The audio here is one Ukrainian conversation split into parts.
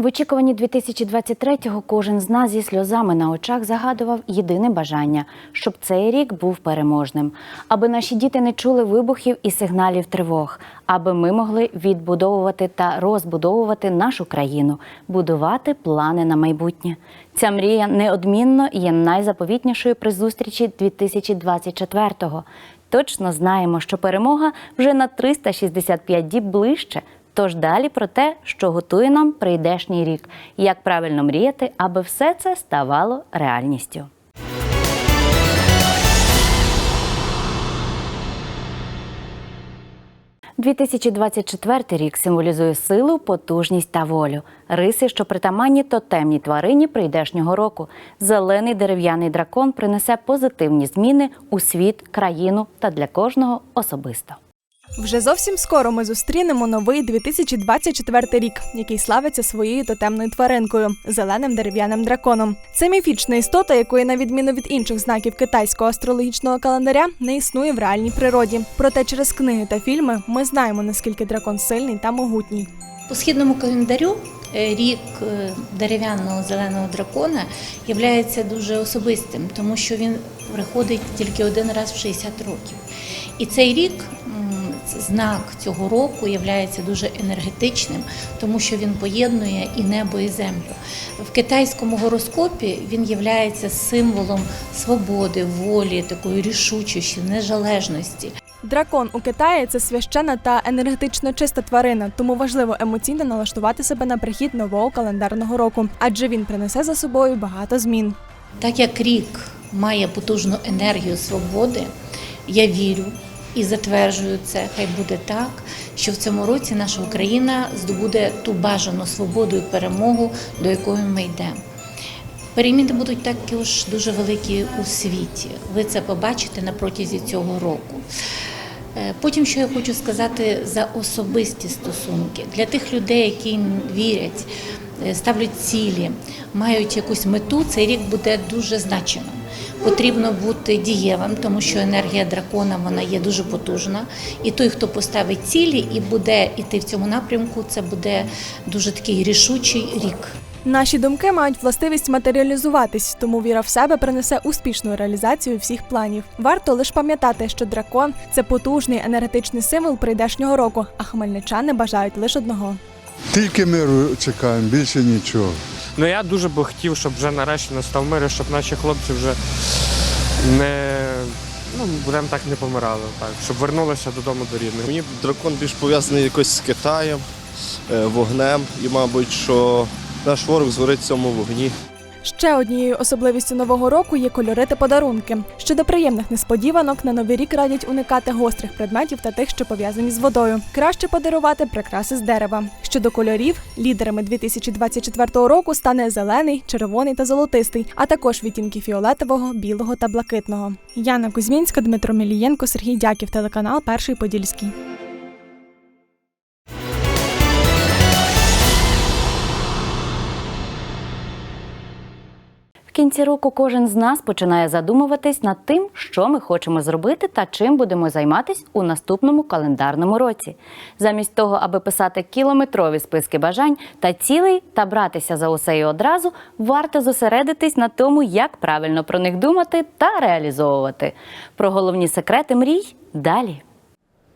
В очікуванні 2023-го кожен з нас зі сльозами на очах загадував єдине бажання, щоб цей рік був переможним, аби наші діти не чули вибухів і сигналів тривог, аби ми могли відбудовувати та розбудовувати нашу країну, будувати плани на майбутнє. Ця мрія неодмінно є найзаповітнішою при зустрічі 2024-го. Точно знаємо, що перемога вже на 365 діб ближче. Тож далі про те, що готує нам прийдешній рік, як правильно мріяти, аби все це ставало реальністю. – 2024 рік символізує силу, потужність та волю. Риси, що притаманні тотемній тварині прийдешнього року. Зелений дерев'яний дракон принесе позитивні зміни у світ, країну та для кожного особисто. Вже зовсім скоро ми зустрінемо новий 2024 рік, який славиться своєю тотемною тваринкою зеленим дерев'яним драконом. Це міфічна істота, якої, на відміну від інших знаків китайського астрологічного календаря, не існує в реальній природі. Проте через книги та фільми ми знаємо наскільки дракон сильний та могутній. По східному календарю е, рік е, дерев'яного зеленого дракона є дуже особистим, тому що він приходить тільки один раз в 60 років. І цей рік, знак цього року, є дуже енергетичним, тому що він поєднує і небо, і землю. В китайському гороскопі він є символом свободи, волі, такої рішучості, незалежності. Дракон у Китаї це священна та енергетично чиста тварина, тому важливо емоційно налаштувати себе на прихід нового календарного року, адже він принесе за собою багато змін. Так як рік має потужну енергію свободи, я вірю і затверджую це, хай буде так, що в цьому році наша Україна здобуде ту бажану свободу і перемогу, до якої ми йдемо. Переміни будуть також дуже великі у світі. Ви це побачите на протязі цього року. Е, Потім, що я хочу сказати за особисті стосунки для тих людей, які вірять, ставлять цілі, мають якусь мету, цей рік буде дуже значимим. Потрібно бути дієвим, тому що енергія дракона вона є дуже потужна. І той, хто поставить цілі і буде йти в цьому напрямку, це буде дуже такий рішучий рік. Наші думки мають властивість матеріалізуватись, тому віра в себе принесе успішну реалізацію всіх планів. Варто лише пам'ятати, що дракон це потужний енергетичний символ прийдешнього року, а хмельничани бажають лише одного. Тільки миру чекаємо, більше нічого. Ну я дуже би хотів, щоб вже нарешті настав мир, і щоб наші хлопці вже не ну, будемо так не помирали, так, щоб вернулися додому до рідних. Мені дракон більш пов'язаний якось з Китаєм, е, вогнем, і, мабуть, що наш ворог згорить в цьому вогні. Ще однією особливістю нового року є кольори та подарунки. Щодо приємних несподіванок, на новий рік радять уникати гострих предметів та тих, що пов'язані з водою. Краще подарувати прикраси з дерева. Щодо кольорів, лідерами 2024 року стане зелений, червоний та золотистий, а також відтінки фіолетового, білого та блакитного. Яна Кузьмінська, Дмитро Мілієнко, Сергій Дяків, телеканал Перший Подільський. В кінці року кожен з нас починає задумуватись над тим, що ми хочемо зробити та чим будемо займатись у наступному календарному році. Замість того, аби писати кілометрові списки бажань та цілей та братися за усе і одразу, варто зосередитись на тому, як правильно про них думати та реалізовувати. Про головні секрети мрій далі.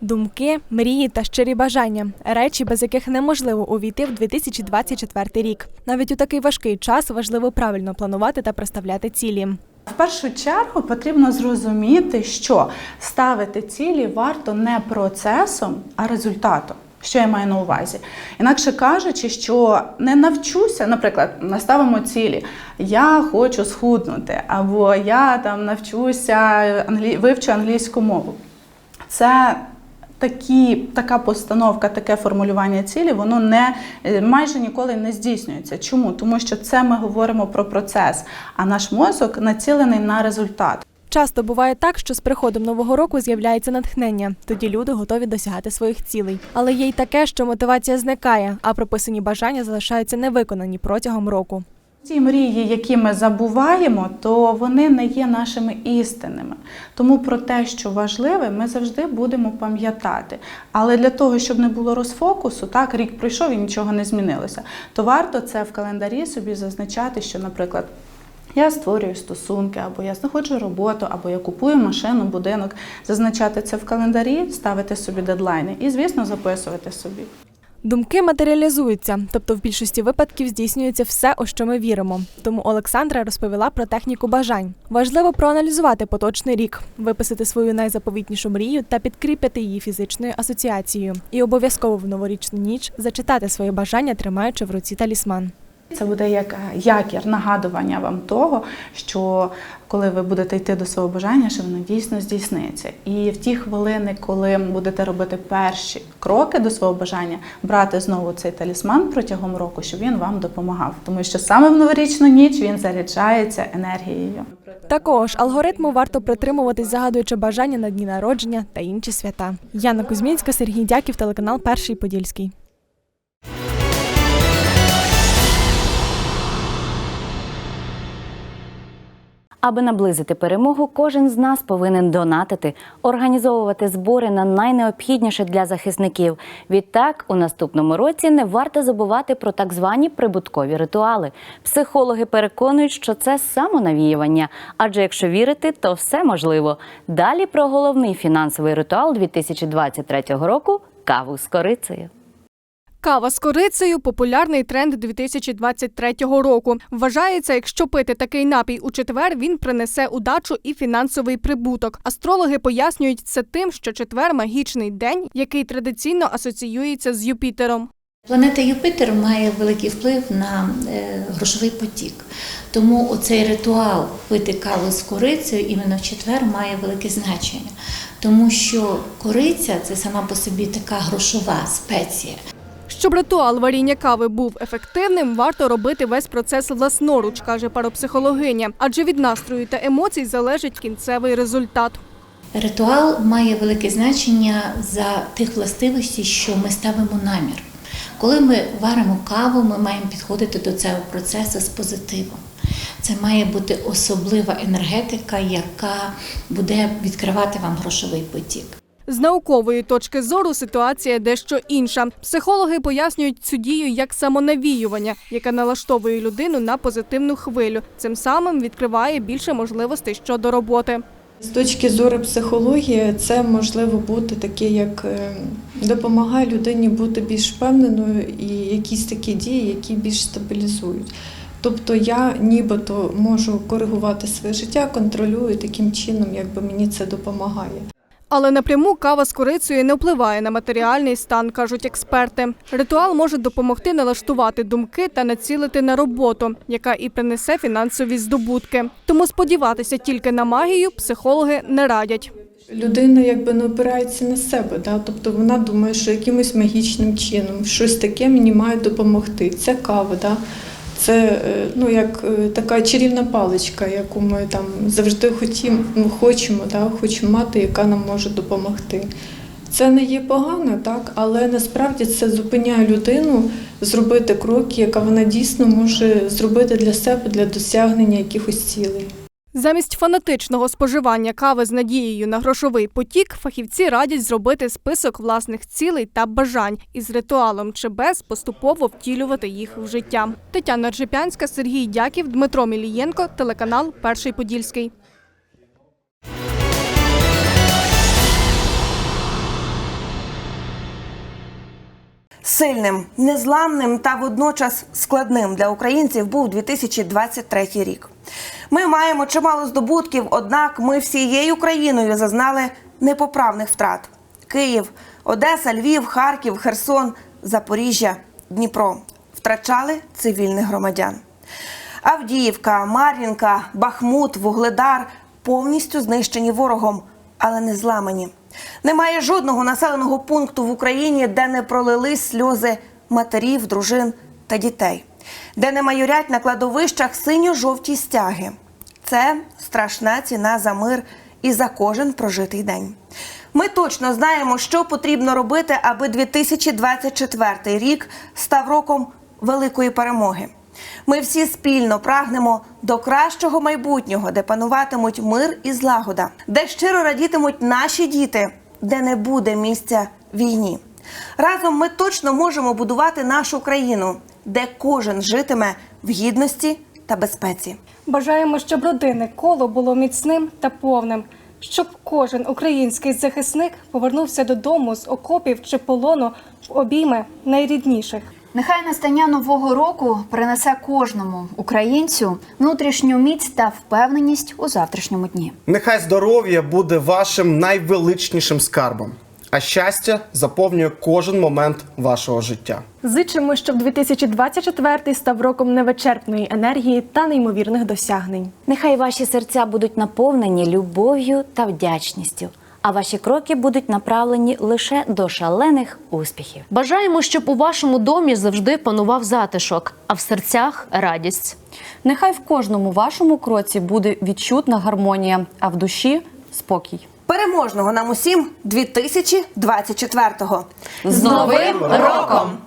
Думки, мрії та щирі бажання речі, без яких неможливо увійти в 2024 рік. Навіть у такий важкий час важливо правильно планувати та проставляти цілі. В першу чергу потрібно зрозуміти, що ставити цілі варто не процесом, а результатом. Що я маю на увазі? Інакше кажучи, що не навчуся, наприклад, наставимо цілі, я хочу схуднути, або я там навчуся вивчу англійську мову. Це такі, така постановка, таке формулювання цілі, воно не е, майже ніколи не здійснюється. Чому? Тому що це ми говоримо про процес, а наш мозок націлений на результат. Часто буває так, що з приходом нового року з'являється натхнення. Тоді люди готові досягати своїх цілей. Але є й таке, що мотивація зникає, а прописані бажання залишаються невиконані протягом року. Ті мрії, які ми забуваємо, то вони не є нашими істинними. Тому про те, що важливе, ми завжди будемо пам'ятати. Але для того, щоб не було розфокусу, так рік пройшов і нічого не змінилося, то варто це в календарі собі зазначати, що, наприклад, я створюю стосунки, або я знаходжу роботу, або я купую машину, будинок, зазначати це в календарі, ставити собі дедлайни і, звісно, записувати собі. Думки матеріалізуються, тобто в більшості випадків здійснюється все, у що ми віримо. Тому Олександра розповіла про техніку бажань. Важливо проаналізувати поточний рік, виписати свою найзаповітнішу мрію та підкріпити її фізичною асоціацією. І обов'язково в новорічну ніч зачитати своє бажання, тримаючи в руці талісман. Це буде як е, якір, нагадування вам того, що коли ви будете йти до свого бажання, що воно дійсно здійсниться. І в ті хвилини, коли будете робити перші кроки до свого бажання, брати знову цей талісман протягом року, щоб він вам допомагав. Тому що саме в новорічну ніч він заряджається енергією. Також алгоритму варто притримуватись, загадуючи бажання на дні народження та інші свята. Яна Кузьмінська, Сергій Дяків, телеканал Перший Подільський. Аби наблизити перемогу, кожен з нас повинен донатити, організовувати збори на найнеобхідніше для захисників. Відтак, у наступному році не варто забувати про так звані прибуткові ритуали. Психологи переконують, що це самонавіювання, адже якщо вірити, то все можливо. Далі про головний фінансовий ритуал 2023 року каву з корицею. Кава з корицею популярний тренд 2023 року. Вважається, якщо пити такий напій у четвер, він принесе удачу і фінансовий прибуток. Астрологи пояснюють це тим, що четвер магічний день, який традиційно асоціюється з Юпітером. Планета Юпітер має великий вплив на е, грошовий потік. Тому оцей ритуал пити каву з корицею іменно в четвер має велике значення. Тому що кориця це сама по собі така грошова спеція. Щоб ритуал варіння кави був ефективним, варто робити весь процес власноруч, каже парапсихологиня, адже від настрою та емоцій залежить кінцевий результат. Ритуал має велике значення за тих властивостей, що ми ставимо намір. Коли ми варимо каву, ми маємо підходити до цього процесу з позитивом. Це має бути особлива енергетика, яка буде відкривати вам грошовий потік. З наукової точки зору ситуація дещо інша. Психологи пояснюють цю дію як самонавіювання, яке налаштовує людину на позитивну хвилю. Цим самим відкриває більше можливостей щодо роботи. З точки зору психології, це можливо бути таке, як е, допомагає людині бути більш впевненою і якісь такі дії, які більш стабілізують. Тобто я нібито можу коригувати своє життя, контролюю таким чином, якби мені це допомагає. Але напряму кава з корицею не впливає на матеріальний стан, кажуть експерти. Ритуал може допомогти налаштувати думки та націлити на роботу, яка і принесе фінансові здобутки. Тому сподіватися тільки на магію психологи не радять. Людина якби не опирається на себе, да? тобто вона думає, що якимось магічним чином щось таке мені має допомогти. Це кава, да? Це е, ну, як е, така чарівна паличка, яку ми там завжди хотім, ну, хочемо, да? хочемо мати, яка нам може допомогти. Це не є погано, так, але насправді це зупиняє людину зробити кроки, яка вона дійсно може зробити для себе для досягнення якихось цілей. Замість фанатичного споживання кави з надією на грошовий потік, фахівці радять зробити список власних цілей та бажань і з ритуалом чи без поступово втілювати їх в життя. Тетяна Ржепянська, Сергій Дяків, Дмитро Мілієнко, телеканал Перший Подільський. Сильним, незламним та водночас складним для українців був 2023 рік. Ми маємо чимало здобутків, однак ми всією країною зазнали непоправних втрат: Київ, Одеса, Львів, Харків, Херсон, Запоріжжя, Дніпро втрачали цивільних громадян. Авдіївка, Мар'їнка, Бахмут, Вугледар повністю знищені ворогом, але не зламані. Немає жодного населеного пункту в Україні, де не пролились сльози матерів, дружин та дітей, де не майорять на кладовищах синьо-жовті стяги. Це страшна ціна за мир і за кожен прожитий день. Ми точно знаємо, що потрібно робити, аби 2024 рік став роком великої перемоги. Ми всі спільно прагнемо до кращого майбутнього, де пануватимуть мир і злагода, де щиро радітимуть наші діти, де не буде місця війні. Разом ми точно можемо будувати нашу країну, де кожен житиме в гідності та безпеці. Бажаємо, щоб родинне коло було міцним та повним, щоб кожен український захисник повернувся додому з окопів чи полону в обійми найрідніших. Нехай настання нового року принесе кожному українцю внутрішню міць та впевненість у завтрашньому дні. Нехай здоров'я буде вашим найвеличнішим скарбом, а щастя заповнює кожен момент вашого життя. Зичимо, щоб 2024 став роком невичерпної енергії та неймовірних досягнень. Нехай ваші серця будуть наповнені любов'ю та вдячністю, а ваші кроки будуть направлені лише до шалених успіхів. Бажаємо, щоб у вашому домі завжди панував затишок, а в серцях радість. Нехай в кожному вашому кроці буде відчутна гармонія, а в душі спокій. Переможного нам усім 2024-го! З Новим роком!